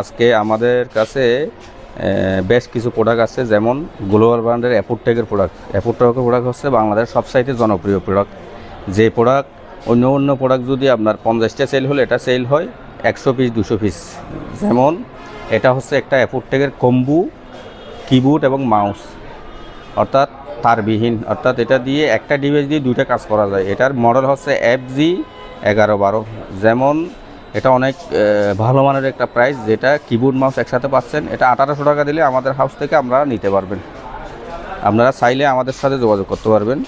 আজকে আমাদের কাছে বেশ কিছু প্রোডাক্ট আছে, যেমন গ্লোবাল ব্র্যান্ডের অ্যাপুরটেকের প্রোডাক্ট অ্যাপুরটেকের প্রোডাক্ট হচ্ছে বাংলাদেশ সবসাইতে জনপ্রিয় প্রোডাক্ট যে প্রোডাক্ট অন্য অন্য প্রোডাক্ট যদি আপনার পঞ্চাশটা সেল হলে এটা সেল হয় একশো পিস দুশো পিস যেমন এটা হচ্ছে একটা অ্যাপুরটেকের কম্বু কিবোর্ড এবং মাউস অর্থাৎ তারবিহীন। অর্থাৎ এটা দিয়ে একটা ডিভাইস দিয়ে দুইটা কাজ করা যায়। এটার মডেল হচ্ছে এফ জি এগারো বারো। যেমন এটা অনেক ভালো মানের একটা প্রাইস যেটা কিবোর্ড মাউস একসাথে পাচ্ছেন। এটা আঠারোশো টাকা দিলে আমাদের হাউস থেকে আমরা নিতে পারবেন। আপনারা চাইলে আমাদের সাথে যোগাযোগ করতে পারবেন।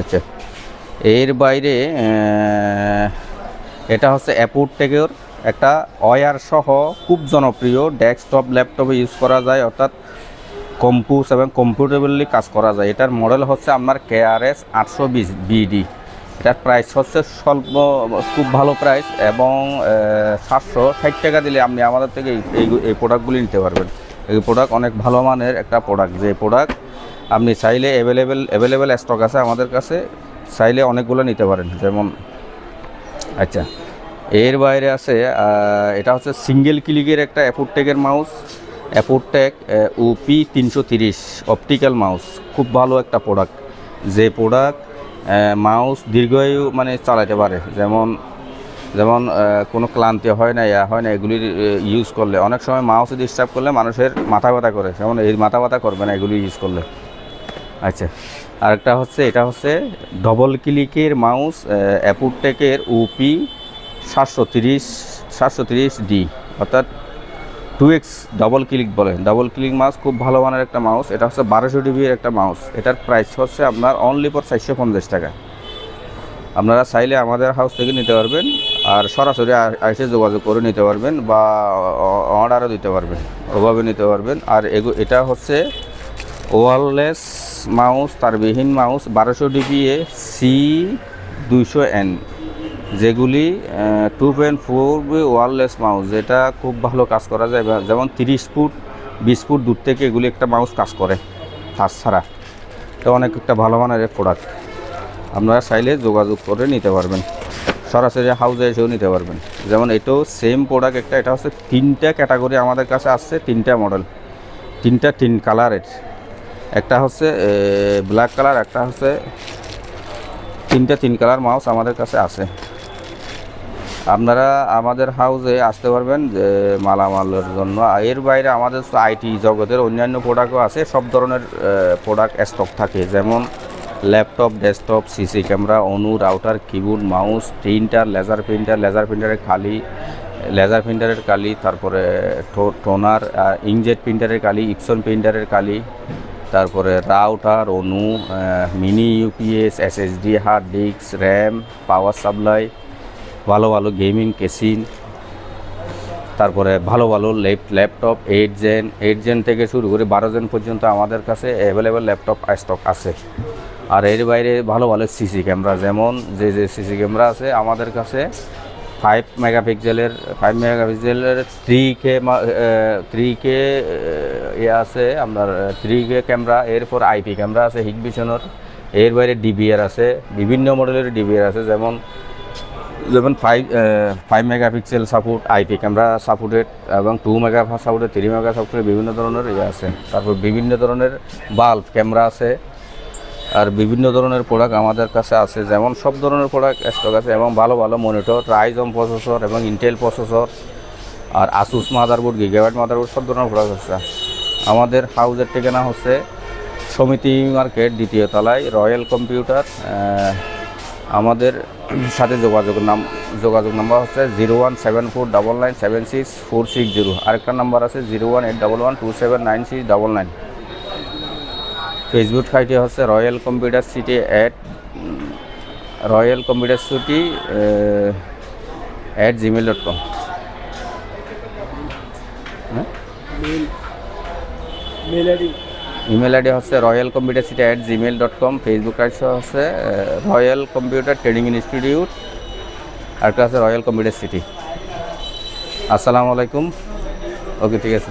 আচ্ছা। এর বাইরে এটা হচ্ছে অ্যাপুর টেকের একটা ওয়ার সহ খুব জনপ্রিয় ডেস্কটপ ল্যাপটপে ইউজ করা যায়, অর্থাৎ কম্পুস এবং কম্পিউটেবলি কাজ করা যায়। এটার মডেল হচ্ছে আপনার কেআরএস আটশো বিশ বিডি এটার প্রাইস হচ্ছে স্বল্প, খুব ভালো প্রাইস এবং সাতশো ষাট টাকা দিলে আপনি আমাদের থেকে এই- এই প্রোডাক্টগুলি নিতে পারবেন। এই প্রোডাক্ট অনেক ভালো মানের একটা প্রোডাক্ট যে প্রোডাক্ট আপনি চাইলে অ্যাভেলেবেল অ্যাভেলেবেল স্টক আছে আমাদের কাছে, চাইলে অনেকগুলো নিতে পারেন। যেমন আচ্ছা এর বাইরে আছে এটা হচ্ছে সিঙ্গেল ক্লিকের একটা অ্যাপোরটেকের মাউস অ্যাপোরটেক ওপি তিনশো তিরিশ অপটিক্যাল মাউস খুব ভালো একটা প্রোডাক্ট যে প্রোডাক্ট মাউস দীর্ঘায়ু মানে চালাতে পারে। যেমন যেমন কোনো ক্লান্তি হয় না, ইয়া হয় না, এগুলি ইউজ করলে। অনেক সময় মাউসে ডিস্টার্ব করলে মানুষের মাথা ব্যথা করে। যেমন, এই মাথা ব্যথা করবে না, এগুলি ইউজ করলে। আচ্ছা আরেকটা হচ্ছে, এটা হচ্ছে ডবল ক্লিকের মাউস অ্যাপুরটেকের ওপি সাতশো তিরিশ সাতশো তিরিশ ডি অর্থাৎ টু এক্স ডাবল ক্লিক বলে ডাবল ক্লিক মাউস খুব ভালো মানের একটা মাউস এটা হচ্ছে বারোশো ডিবির একটা মাউস এটার প্রাইস হচ্ছে আপনার অনলি ফর চারশো পঞ্চাশ টাকা। আপনারা চাইলে আমাদের হাউস থেকে নিতে পারবেন আর সরাসরি এসে যোগাযোগ করে নিতে পারবেন বা অর্ডারও দিতে পারবেন। ওভাবে নিতে পারবেন। আর এগু এটা হচ্ছে ওয়ারলেস মাউস তার বিহীন মাউস বারোশো ডিপিএ সি দুইশো এন যেগুলি two point four wireless mouse যেটা খুব ভালো কাজ করা যায়। যেমন তিরিশ ফুট, বিশ ফুট দূর থেকে এগুলি একটা মাউস কাজ করে কাজ ছাড়া এটা অনেক একটা ভালো মানের প্রোডাক্ট আপনারা চাইলে যোগাযোগ করে নিতে পারবেন। সরাসরি হাউজে এসেও নিতে পারবেন। যেমন এটাও সেম প্রোডাক্ট একটা, এটা হচ্ছে তিনটা ক্যাটাগরি আমাদের কাছে আসছে, তিনটা মডেল তিনটা তিন কালারের একটা হচ্ছে ব্ল্যাক কালার একটা হচ্ছে, তিনটা তিন কালার মাউস আমাদের কাছে আছে আপনারা আমাদের হাউসে আসতে পারবেন যে মালামালের জন্য। এর বাইরে আমাদের আইটি জগতের অন্যান্য প্রোডাক্টও আছে, সব ধরনের প্রোডাক্ট স্টক থাকে। যেমন ল্যাপটপ ডেস্কটপ সিসি ক্যামেরা অনু router keyboard mouse printer laser printer laser প্রিন্টারের খালি লেজার প্রিন্টারের কালি তারপরে টোনার ইংজেট প্রিন্টারের কালি ইপসন প্রিন্টারের কালি তারপরে রাউটার অনু mini UPS SSD hard disk RAM power supply ভালো ভালো গেমিং, কেসিন, তারপরে ভালো ভালো lap laptop eight gen eight gen থেকে শুরু করে বারো জেন পর্যন্ত আমাদের কাছে অ্যাভেলেবেল ল্যাপটপ স্টক আছে। আর এর বাইরে ভালো ভালো সিসি ক্যামেরা যেমন যে যে সিসি ক্যামেরা আছে আমাদের কাছে ফাইভ মেগাপিক্সেলের ফাইভ মেগাপিক্সেলের থ্রি কে থ্রি কে ইয়ে আছে আপনার থ্রি কে ক্যামেরা এরপর আইপি ক্যামেরা আছে হিগবিশনের এর বাইরে ডিবিআর আছে, বিভিন্ন মডেলের ডিবিআর আছে, যেমন যেমন five five megapixel support IP camera supported এবং two mega supported three mega supported বিভিন্ন ধরনের ইয়ে আছে। তারপর বিভিন্ন ধরনের বাল্ব ক্যামেরা আছে আর বিভিন্ন ধরনের প্রোডাক্ট আমাদের কাছে আছে। যেমন সব ধরনের প্রোডাক্ট স্টক আছে এবং ভালো ভালো মনিটর রাইজম প্রসেসর এবং ইন্টেল প্রসেসর আর আসুস মাদারবোর্ড গিগাবাইট মাদারবোর্ড সব ধরনের প্রোডাক্ট আছে। আমাদের হাউজের ঠিকানা হচ্ছে সমিতি মার্কেট দ্বিতীয় তলায় রয়্যাল কম্পিউটার আমাদের সাথে যোগাযোগ নাম, যোগাযোগ নাম্বার হচ্ছে zero one seven four double nine seven six four six zero. আরেকটা নাম্বার আছে zero one eight double one two seven nine six double nine. Facebook ID হচ্ছে Royal Computer City at Royal Computer City, at Gmail dot com. Mail mail ID. Email ID হচ্ছে Royal Computer City at Gmail dot com Facebook ID হচ্ছে royal computer training institute আরেকটা আছে royal computer city আসসালামু আলাইকুম। ওকে, ঠিক আছে।